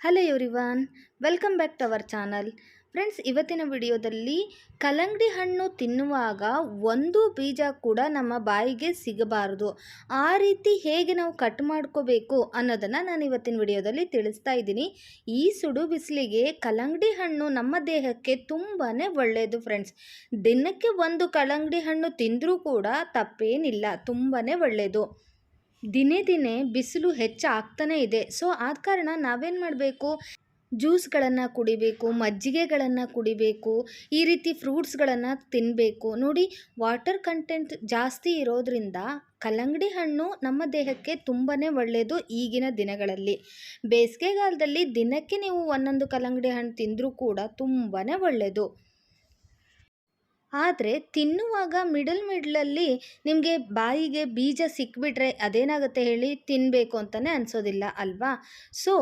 Hello everyone welcome back to our channel friends ಇವತ್ತಿನ ವಿಡಿಯೋದಲ್ಲಿ ಕಲಂಗಡಿ ಹಣ್ಣು ತಿನ್ನುವಾಗ ಒಂದು ಬೀಜ ಕೂಡ ನಮ್ಮ ಬಾಯಿಗೆ ಸಿಗಬಾರದು. ಆ ರೀತಿ ಹೇಗೆ ನಾವು ಕಟ್ ಮಾಡ್ಕೋಬೇಕು ಅನ್ನೋದನ್ನು ನಾನು ಇವತ್ತಿನ ವಿಡಿಯೋದಲ್ಲಿ ತಿಳಿಸ್ತಾ ಇದ್ದೀನಿ. ಈ ಸುಡು ಬಿಸಿಲಿಗೆ ಕಲಂಗಡಿ ಹಣ್ಣು ನಮ್ಮ ದೇಹಕ್ಕೆ ತುಂಬಾ ಒಳ್ಳೆಯದು ಫ್ರೆಂಡ್ಸ್ ದಿನಕ್ಕೆ ಒಂದು ಕಲಂಗಡಿ ಹಣ್ಣು ತಿಂದರೂ ಕೂಡ ತಪ್ಪೇನಿಲ್ಲ ತುಂಬಾ ಒಳ್ಳೆಯದು ದಿನೇ ದಿನೇ ಬಿಸಿಲು ಹೆಚ್ಚಾಗ್ತಾನೇ ಇದೆ. ಸೊ, ಆದ ಕಾರಣ ನಾವೇನು ಮಾಡಬೇಕು? ಜ್ಯೂಸ್ಗಳನ್ನು ಕುಡಿಬೇಕು, ಮಜ್ಜಿಗೆಗಳನ್ನು ಕುಡಿಬೇಕು, ಈ ರೀತಿ ಫ್ರೂಟ್ಸ್ಗಳನ್ನು ತಿನ್ನಬೇಕು ನೋಡಿ, ವಾಟರ್ ಕಂಟೆಂಟ್ ಜಾಸ್ತಿ ಇರೋದ್ರಿಂದ ಕಲ್ಲಂಗಡಿ ಹಣ್ಣು ನಮ್ಮ ದೇಹಕ್ಕೆ ತುಂಬಾ ಒಳ್ಳೆಯದು ಈಗಿನ ದಿನಗಳಲ್ಲಿ. ಬೇಸಿಗೆಗಾಲದಲ್ಲಿ ದಿನಕ್ಕೆ ನೀವು ಒಂದೊಂದು ಕಲ್ಲಂಗಡಿ ಹಣ್ಣು ತಿಂದರೂ ಕೂಡ ತುಂಬಾ ಒಳ್ಳೆಯದು ಆದರೆ ತಿನ್ನುವಾಗ ಮಿಡಲ್ ಮಿಡ್ಲಲ್ಲಿ ನಿಮಗೆ ಬಾಯಿಗೆ ಬೀಜ ಸಿಕ್ಬಿಟ್ರೆ ಅದೇನಾಗುತ್ತೆ ಹೇಳಿ ತಿನ್ನಬೇಕು ಅಂತಲೇ ಅನಿಸೋದಿಲ್ಲ ಅಲ್ವಾ? ಸೊ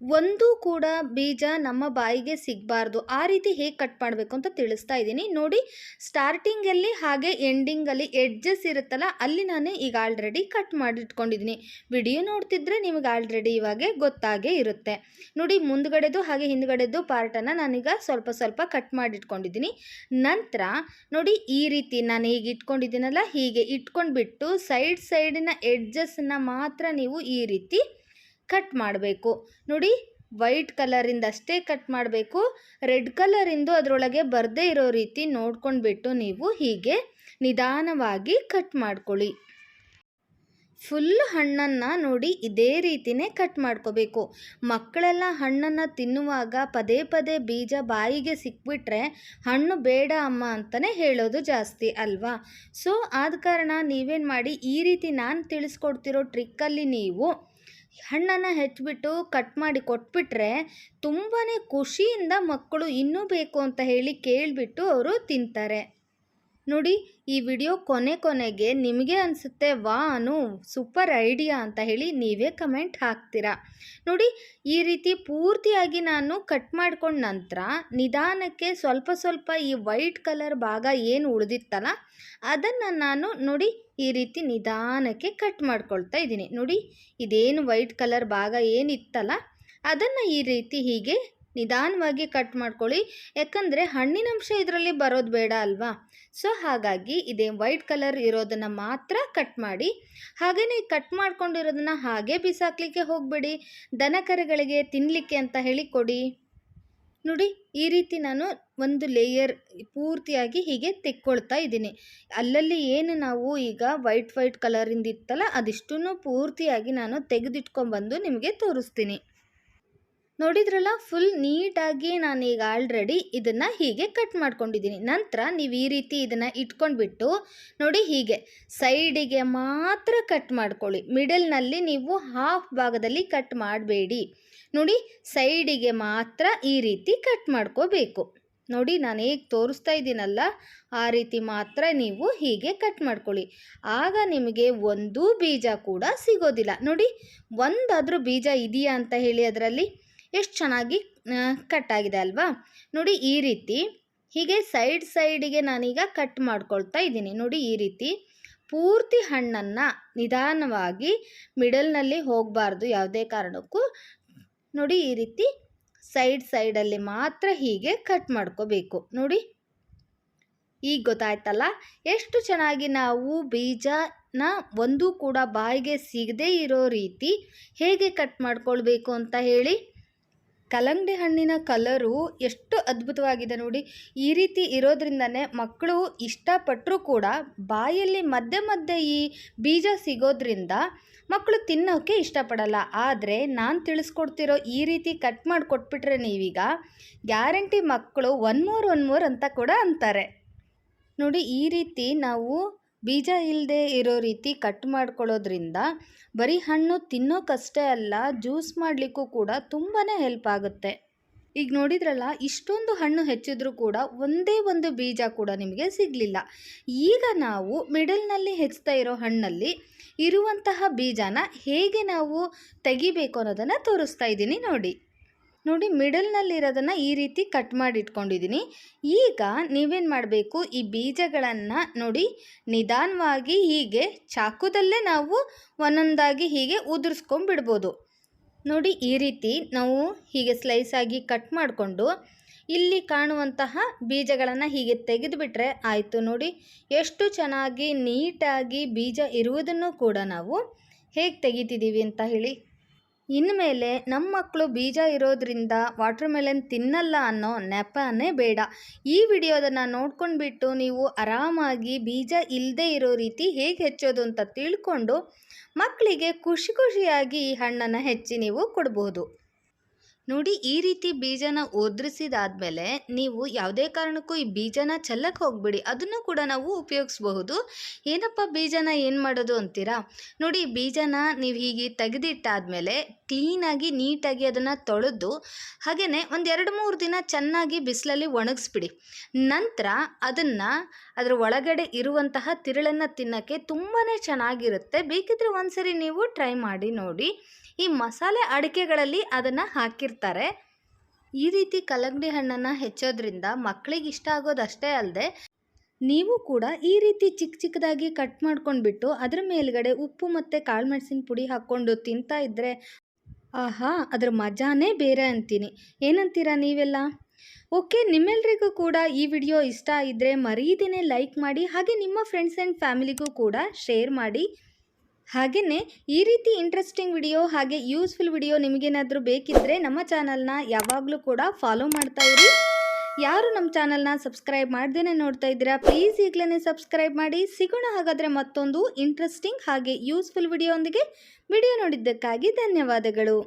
ಒಂದು ಕೂಡ ಬೀಜ ನಮ್ಮ ಬಾಯಿಗೆ ಸಿಗಬಾರ್ದು. ಆ ರೀತಿ ಹೇಗೆ ಕಟ್ ಮಾಡಬೇಕು ಅಂತ ತಿಳಿಸ್ತಾ ಇದ್ದೀನಿ. ನೋಡಿ ಸ್ಟಾರ್ಟಿಂಗಲ್ಲಿ ಹಾಗೆ ಎಂಡಿಂಗಲ್ಲಿ ಎಡ್ಜಸ್ ಇರುತ್ತಲ್ಲ, ಅಲ್ಲಿ ನಾನು ಈಗ ಆಲ್ರೆಡಿ ಕಟ್ ಮಾಡಿಟ್ಕೊಂಡಿದ್ದೀನಿ. ವಿಡಿಯೋ ನೋಡ್ತಿದ್ರೆ ನಿಮಗೆ ಆಲ್ರೆಡಿ ಇವಾಗೆ ಗೊತ್ತಾಗೇ ಇರುತ್ತೆ. ನೋಡಿ, ಮುಂದ್ಗಡೆದು ಹಾಗೆ ಹಿಂದ್ಗಡೆದು ಪಾರ್ಟನ್ನು ನಾನೀಗ ಸ್ವಲ್ಪ ಸ್ವಲ್ಪ ಕಟ್ ಮಾಡಿಟ್ಕೊಂಡಿದ್ದೀನಿ. ನಂತರ, ನೋಡಿ, ಈ ರೀತಿ ನಾನು ಈಗ ಇಟ್ಕೊಂಡಿದ್ದೀನಲ್ಲ, ಹೀಗೆ ಇಟ್ಕೊಂಡ್ಬಿಟ್ಟು ಸೈಡ್ ಸೈಡಿನ ಎಡ್ಜಸ್ಸನ್ನು ಮಾತ್ರ ನೀವು ಈ ರೀತಿ ಕಟ್ ಮಾಡಬೇಕು. ನೋಡಿ, ವೈಟ್ ಕಲರಿಂದ ಅಷ್ಟೇ ಕಟ್ ಮಾಡಬೇಕು. ರೆಡ್ ಕಲರಿಂದು ಅದರೊಳಗೆ ಬರದೇ ಇರೋ ರೀತಿ ನೋಡ್ಕೊಂಡ್ಬಿಟ್ಟು ನೀವು ಹೀಗೆ ನಿಧಾನವಾಗಿ ಕಟ್ ಮಾಡ್ಕೊಳ್ಳಿ. ಫುಲ್ ಹಣ್ಣನ್ನು ನೋಡಿ ಇದೇ ರೀತಿನೇ ಕಟ್ ಮಾಡ್ಕೋಬೇಕು. ಮಕ್ಕಳೆಲ್ಲ ಹಣ್ಣನ್ನು ತಿನ್ನುವಾಗ ಪದೇ ಪದೇ ಬೀಜ ಬಾಯಿಗೆ ಸಿಕ್ಬಿಟ್ರೆ ಹಣ್ಣು ಬೇಡ ಅಮ್ಮ ಅಂತಲೇ ಹೇಳೋದು ಜಾಸ್ತಿ ಅಲ್ವಾ? ಸೊ, ಆದ ಕಾರಣ ನೀವೇನು ಮಾಡಿ ಈ ರೀತಿ ನಾನು ತಿಳಿಸ್ಕೊಡ್ತಿರೋ ಟ್ರಿಕ್ಕಲ್ಲಿ ನೀವು ಹಣ್ಣನ್ನು ಹೆಚ್ಚಿಬಿಟ್ಟು ಕಟ್ ಮಾಡಿ ಕೊಟ್ಬಿಟ್ರೆ ತುಂಬಾ ಖುಷಿಯಿಂದ ಮಕ್ಕಳು ಇನ್ನೂ ಬೇಕು ಅಂತ ಹೇಳಿ ಕೇಳಿಬಿಟ್ಟು ಅವರು ತಿಂತಾರೆ. ನೋಡಿ, ಈ ವಿಡಿಯೋ ಕೊನೆ ಕೊನೆಗೆ ನಿಮಗೆ ಅನಿಸುತ್ತೆ ವಾ ಅನು ಸೂಪರ್ ಐಡಿಯಾ ಅಂತ ಹೇಳಿ ನೀವೇ ಕಮೆಂಟ್ ಹಾಕ್ತೀರಾ? ನೋಡಿ, ಈ ರೀತಿ ಪೂರ್ತಿಯಾಗಿ ನಾನು ಕಟ್ ಮಾಡ್ಕೊಂಡ ನಂತರ ನಿಧಾನಕ್ಕೆ ಸ್ವಲ್ಪ ಸ್ವಲ್ಪ ಈ ವೈಟ್ ಕಲರ್ ಭಾಗ ಏನು ಉಳಿದಿತ್ತಲ್ಲ, ಅದನ್ನು ನಾನು ನೋಡಿ ಈ ರೀತಿ ನಿಧಾನಕ್ಕೆ ಕಟ್ ಮಾಡ್ಕೊಳ್ತಾ ಇದ್ದೀನಿ. ನೋಡಿ, ಇದೇನು ವೈಟ್ ಕಲರ್ ಭಾಗ ಏನಿತ್ತಲ್ಲ, ಅದನ್ನು ಈ ರೀತಿ ಹೀಗೆ ನಿಧಾನವಾಗಿ ಕಟ್ ಮಾಡ್ಕೊಳ್ಳಿ. ಯಾಕಂದರೆ ಹಣ್ಣಿನಂಶ ಇದರಲ್ಲಿ ಬರೋದು ಬೇಡ ಅಲ್ವಾ? ಸೊ ಹಾಗಾಗಿ ಇದೇ ವೈಟ್ ಕಲರ್ ಇರೋದನ್ನು ಮಾತ್ರ ಕಟ್ ಮಾಡಿ. ಹಾಗೆಯೇ ಕಟ್ ಮಾಡ್ಕೊಂಡಿರೋದನ್ನು ಹಾಗೆ ಬಿಸಾಕ್ಲಿಕ್ಕೆ ಹೋಗಬೇಡಿ. ದನ ಕರುಗಳಿಗೆ ತಿನ್ನಲಿಕ್ಕೆ ಅಂತ ಹೇಳಿ ಕೊಡಿ. ನೋಡಿ, ಈ ರೀತಿ ನಾನು ಒಂದು ಲೇಯರ್ ಪೂರ್ತಿಯಾಗಿ ಹೀಗೆ ತೆಕ್ಕೊಳ್ತಾ ಇದ್ದೀನಿ. ಅಲ್ಲಲ್ಲಿ ಏನು ನಾವು ಈಗ ವೈಟ್ ವೈಟ್ ಕಲರಿಂದ ಇತ್ತಲ್ಲ, ಅದಿಷ್ಟನ್ನು ಪೂರ್ತಿಯಾಗಿ ನಾನು ತೆಗೆದಿಟ್ಕೊಂಡ್ಬಂದು ನಿಮಗೆ ತೋರಿಸ್ತೀನಿ. ನೋಡಿದ್ರಲ್ಲ ಫುಲ್ ನೀಟಾಗಿ ನಾನೀಗ ಆಲ್ರೆಡಿ ಇದನ್ನು ಹೀಗೆ ಕಟ್ ಮಾಡ್ಕೊಂಡಿದ್ದೀನಿ. ನಂತರ ನೀವು ಈ ರೀತಿ ಇದನ್ನು ಇಟ್ಕೊಂಡ್ಬಿಟ್ಟು ನೋಡಿ ಹೀಗೆ ಸೈಡಿಗೆ ಮಾತ್ರ ಕಟ್ ಮಾಡ್ಕೊಳ್ಳಿ. ಮಿಡಲ್ನಲ್ಲಿ ನೀವು ಹಾಫ್ ಭಾಗದಲ್ಲಿ ಕಟ್ ಮಾಡಬೇಡಿ. ನೋಡಿ ಸೈಡಿಗೆ ಮಾತ್ರ ಈ ರೀತಿ ಕಟ್ ಮಾಡ್ಕೋಬೇಕು. ನೋಡಿ ನಾನು ಹೇಗೆ ತೋರಿಸ್ತಾ ಇದ್ದೀನಲ್ಲ, ಆ ರೀತಿ ಮಾತ್ರ ನೀವು ಹೀಗೆ ಕಟ್ ಮಾಡ್ಕೊಳ್ಳಿ. ಆಗ ನಿಮಗೆ ಒಂದು ಬೀಜ ಕೂಡ ಸಿಗೋದಿಲ್ಲ. ನೋಡಿ, ಒಂದಾದರೂ ಬೀಜ ಇದೆಯಾ ಅಂತ ಹೇಳಿ ಅದರಲ್ಲಿ? ಎಷ್ಟು ಚೆನ್ನಾಗಿ ಕಟ್ ಆಗಿದೆ ಅಲ್ವಾ? ನೋಡಿ ಈ ರೀತಿ. ಹೀಗೆ ಸೈಡ್ ಸೈಡಿಗೆ ನಾನೀಗ ಕಟ್ ಮಾಡ್ಕೊಳ್ತಾ ಇದ್ದೀನಿ. ನೋಡಿ ಈ ರೀತಿ. ಪೂರ್ತಿ ಹಣ್ಣನ್ನು ನಿಧಾನವಾಗಿ ಮಿಡಲ್ನಲ್ಲಿ ಹೋಗಬಾರ್ದು ಯಾವುದೇ ಕಾರಣಕ್ಕೂ. ನೋಡಿ ಈ ರೀತಿ ಸೈಡ್ ಸೈಡಲ್ಲಿ ಮಾತ್ರ ಹೀಗೆ ಕಟ್ ಮಾಡ್ಕೋಬೇಕು. ನೋಡಿ. ಈಗ ಗೊತ್ತಾಯ್ತಲ್ಲ? ಎಷ್ಟು ಚೆನ್ನಾಗಿ ನಾವು ಬೀಜನ ಒಂದು ಕೂಡ ಬಾಯಿಗೆ ಸಿಗದೇ ಇರೋ ರೀತಿ ಹೇಗೆ ಕಟ್ ಮಾಡ್ಕೊಳ್ಬೇಕು ಅಂತ ಹೇಳಿ. ಕಲ್ಲಂಗಡಿ ಹಣ್ಣಿನ ಕಲರು ಎಷ್ಟು ಅದ್ಭುತವಾಗಿದೆ ನೋಡಿ. ಈ ರೀತಿ ಇರೋದ್ರಿಂದನೇ ಮಕ್ಕಳು ಇಷ್ಟಪಟ್ಟರೂ ಕೂಡ ಬಾಯಲ್ಲಿ ಮಧ್ಯೆ ಮಧ್ಯೆ ಈ ಬೀಜ ಸಿಗೋದ್ರಿಂದ ಮಕ್ಕಳು ತಿನ್ನೋಕ್ಕೆ ಇಷ್ಟಪಡಲ್ಲ. ಆದರೆ ನಾನು ತಿಳಿಸ್ಕೊಡ್ತಿರೋ ಈ ರೀತಿ ಕಟ್ ಮಾಡಿ ಕೊಟ್ಬಿಟ್ರೆ ನೀವೀಗ ಗ್ಯಾರಂಟಿ ಮಕ್ಕಳು ಒನ್ ಮೋರ್ ಒನ್ ಮೋರ್ ಅಂತ ಕೂಡ ಅಂತಾರೆ. ನೋಡಿ ಈ ರೀತಿ ನಾವು ಬೀಜ ಇಲ್ಲದೆ ಇರೋ ರೀತಿ ಕಟ್ ಮಾಡ್ಕೊಳ್ಳೋದ್ರಿಂದ ಬರೀ ಹಣ್ಣು ತಿನ್ನೋಕ್ಕಷ್ಟೇ ಅಲ್ಲ ಜ್ಯೂಸ್ ಮಾಡಲಿಕ್ಕೂ ಕೂಡ ತುಂಬಾ ಹೆಲ್ಪ್ ಆಗುತ್ತೆ. ಈಗ ನೋಡಿದ್ರಲ್ಲ, ಇಷ್ಟೊಂದು ಹಣ್ಣು ಹೆಚ್ಚಿದ್ರೂ ಕೂಡ ಒಂದೇ ಒಂದು ಬೀಜ ಕೂಡ ನಿಮಗೆ ಸಿಗಲಿಲ್ಲ. ಈಗ ನಾವು ಮಿಡಲ್ನಲ್ಲಿ ಹೆಚ್ಚುತ್ತಾ ಇರೋ ಹಣ್ಣಲ್ಲಿ ಇರುವಂತಹ ಬೀಜನ ಹೇಗೆ ನಾವು ತೆಗಿಬೇಕು ಅನ್ನೋದನ್ನು ತೋರಿಸ್ತಾ ಇದ್ದೀನಿ ನೋಡಿ. ನೋಡಿ ಮಿಡಲ್ನಲ್ಲಿರೋದನ್ನು ಈ ರೀತಿ ಕಟ್ ಮಾಡಿ ಇಟ್ಕೊಂಡಿದ್ದೀನಿ ಈಗ ನೀವೇನು ಮಾಡಬೇಕು? ಈ ಬೀಜಗಳನ್ನು ನೋಡಿ ನಿಧಾನವಾಗಿ ಹೀಗೆ ಚಾಕುದಲ್ಲೇ ನಾವು ಒಂದೊಂದಾಗಿ ಹೀಗೆ ಉದುರಿಸ್ಕೊಂಡ್ಬಿಡ್ಬೋದು. ನೋಡಿ ಈ ರೀತಿ ನಾವು ಹೀಗೆ ಸ್ಲೈಸ್ ಆಗಿ ಕಟ್ ಮಾಡಿಕೊಂಡು ಇಲ್ಲಿ ಕಾಣುವಂತಹ ಬೀಜಗಳನ್ನು ಹೀಗೆ ತೆಗೆದುಬಿಟ್ರೆ ಆಯಿತು ನೋಡಿ. ಎಷ್ಟು ಚೆನ್ನಾಗಿ ನೀಟಾಗಿ ಬೀಜ ಇರುವುದನ್ನು ಕೂಡ ನಾವು ಹೇಗೆ ತೆಗಿತಿದ್ದೀವಿ ಅಂತ ಹೇಳಿ. ಇನ್ಮೇಲೆ ನಮ್ಮ ಮಕ್ಕಳು ಬೀಜ ಇರೋದ್ರಿಂದ ವಾಟರ್ ಮೆಲನ್ ತಿನ್ನಲ್ಲ ಅನ್ನೋ ನೆಪನೇ ಬೇಡ. ಈ ವಿಡಿಯೋದನ್ನು ನೋಡ್ಕೊಂಡ್ಬಿಟ್ಟು ನೀವು ಆರಾಮಾಗಿ ಬೀಜ ಇಲ್ಲದೆ ಇರೋ ರೀತಿ ಹೇಗೆ ಹೆಚ್ಚೋದು ಅಂತ ತಿಳ್ಕೊಂಡು ಮಕ್ಕಳಿಗೆ ಖುಷಿ ಖುಷಿಯಾಗಿ ಈ ಹಣ್ಣನ್ನು ಹೆಚ್ಚಿ ನೀವು ಕೊಡ್ಬೋದು. ನೋಡಿ ಈ ರೀತಿ ಬೀಜನ ಒದ್ರಿಸಿದಾದ್ಮೇಲೆ ನೀವು ಯಾವುದೇ ಕಾರಣಕ್ಕೂ ಈ ಬೀಜನ ಚೆಲ್ಲಕ್ಕೆ ಹೋಗ್ಬಿಡಿ. ಅದನ್ನು ಕೂಡ ನಾವು ಉಪಯೋಗಿಸ್ಬಹುದು. ಏನಪ್ಪ ಬೀಜನ ಏನು ಮಾಡೋದು ಅಂತೀರಾ? ನೋಡಿ ಬೀಜನ ನೀವು ಹೀಗೆ ತೆಗೆದಿಟ್ಟಾದ್ಮೇಲೆ ಕ್ಲೀನಾಗಿ ನೀಟಾಗಿ ಅದನ್ನು ತೊಳೆದು ಹಾಗೆಯೇ ಒಂದು ಎರಡು ಮೂರು ದಿನ ಚೆನ್ನಾಗಿ ಬಿಸಿಲಲ್ಲಿ ಒಣಗಿಸ್ಬಿಡಿ. ನಂತರ ಅದನ್ನು ಅದರ ಒಳಗಡೆ ಇರುವಂತಹ ತಿರುಳನ್ನು ತಿನ್ನೋಕ್ಕೆ ತುಂಬಾ ಚೆನ್ನಾಗಿರುತ್ತೆ. ಬೇಕಿದ್ರೆ ಒಂದ್ಸರಿ ನೀವು ಟ್ರೈ ಮಾಡಿ ನೋಡಿ. ಈ ಮಸಾಲೆ ಅಡಿಕೆಗಳಲ್ಲಿ ಅದನ್ನು ಹಾಕಿರ್ತಾರೆ. ಈ ರೀತಿ ಕಲ್ಲಂಗಡಿ ಹಣ್ಣನ್ನು ಹೆಚ್ಚೋದ್ರಿಂದ ಮಕ್ಕಳಿಗೆ ಇಷ್ಟ ಆಗೋದಷ್ಟೇ ಅಲ್ಲದೆ ನೀವು ಕೂಡ ಈ ರೀತಿ ಚಿಕ್ಕ ಚಿಕ್ಕದಾಗಿ ಕಟ್ ಮಾಡ್ಕೊಂಡ್ಬಿಟ್ಟು ಅದರ ಮೇಲ್ಗಡೆ ಉಪ್ಪು ಮತ್ತು ಕಾಳು ಮೆಣಸಿನ ಪುಡಿ ಹಾಕ್ಕೊಂಡು ತಿಂತಾ ಇದ್ದರೆ ಆಹಾ, ಅದ್ರ ಮಜಾನೇ ಬೇರೆ ಅಂತೀನಿ. ಏನಂತೀರಾ ನೀವೆಲ್ಲ? ಓಕೆ, ನಿಮ್ಮೆಲ್ರಿಗೂ ಕೂಡ ಈ ವಿಡಿಯೋ ಇಷ್ಟ ಇದ್ದರೆ ಮರೀದಿನೇ ಲೈಕ್ ಮಾಡಿ ಹಾಗೆ ನಿಮ್ಮ ಫ್ರೆಂಡ್ಸ್ ಆ್ಯಂಡ್ ಫ್ಯಾಮಿಲಿಗೂ ಕೂಡ ಶೇರ್ ಮಾಡಿ. ಹಾಗೆಯೇ ಈ ರೀತಿ ಇಂಟ್ರೆಸ್ಟಿಂಗ್ ವಿಡಿಯೋ ಹಾಗೆ ಯೂಸ್ಫುಲ್ ವಿಡಿಯೋ ನಿಮಗೇನಾದರೂ ಬೇಕಿದ್ದರೆ ನಮ್ಮ ಚಾನಲ್ನ ಯಾವಾಗಲೂ ಕೂಡ ಫಾಲೋ ಮಾಡ್ತಾ ಇರಿ. ಯಾರು ನಮ್ಮ ಚಾನಲ್ನ ಸಬ್ಸ್ಕ್ರೈಬ್ ಮಾಡ್ದೇ ನೋಡ್ತಾ ಇದ್ದೀರಾ ಪ್ಲೀಸ್ ಈಗಲೇ ಸಬ್ಸ್ಕ್ರೈಬ್ ಮಾಡಿ. ಸಿಗೋಣ ಹಾಗಾದರೆ ಮತ್ತೊಂದು ಇಂಟ್ರೆಸ್ಟಿಂಗ್ ಹಾಗೆ ಯೂಸ್ಫುಲ್ ವಿಡಿಯೋ ಒಂದಿಗೆ ವಿಡಿಯೋ ನೋಡಿದ್ದಕ್ಕಾಗಿ ಧನ್ಯವಾದಗಳು.